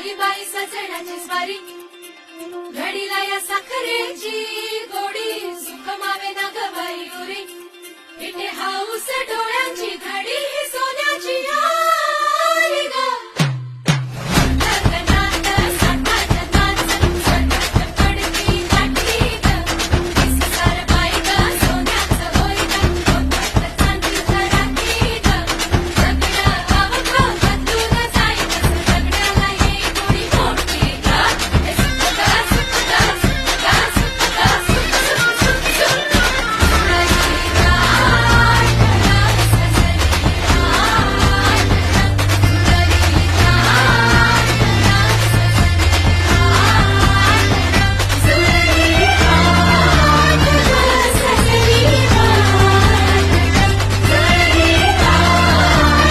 आली बाई सजण्याची स्वारी. घडीला या साखरेची